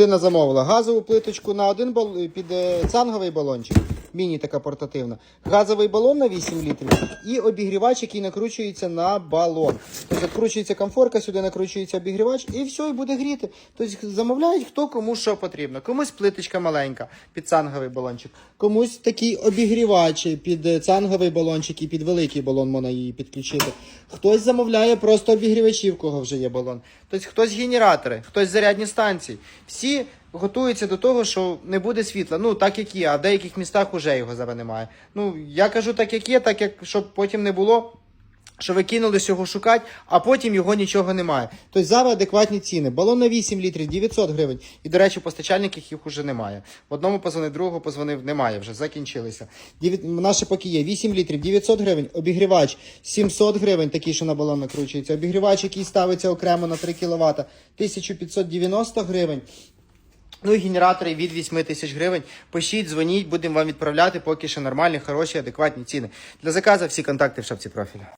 Людина замовила газову плиточку на один бал... під е, цанговий балончик. Міні така портативна. Газовий балон на 8 літрів і обігрівач, який накручується на балон. Тобто відкручується комфорка, сюди накручується обігрівач і все, і буде гріти. Тобто замовляють хто кому що потрібно. Комусь плиточка маленька під цанговий балончик, комусь такий обігрівач під цанговий балончик і під великий балон можна її підключити. Хтось замовляє просто обігрівачі, в кого вже є балон. Тобто хтось генератори, хтось зарядні станції. Всі готуються до того, що не буде світла. Ну, так як є, а в деяких містах вже його зараз немає. Ну, я кажу так, як є, так як щоб потім не було. Що ви кинулись його шукати, а потім його нічого немає. Тобто зараз адекватні ціни. Балон на 8 літрів 900 гривень. І, до речі, постачальників їх уже немає. В одному позвонив, другого позвонив, немає вже, закінчилися. Наші поки є 8 літрів 900 гривень, обігрівач 700 гривень, такий, що на балон накручується. Обігрівач, який ставиться окремо на 3 кВт, 1590 гривень. Ну і генератори від 8 тисяч гривень. Пишіть, дзвоніть, будемо вам відправляти, поки що нормальні, хороші, адекватні ціни. Для заказу всі контакти в шапці профіля.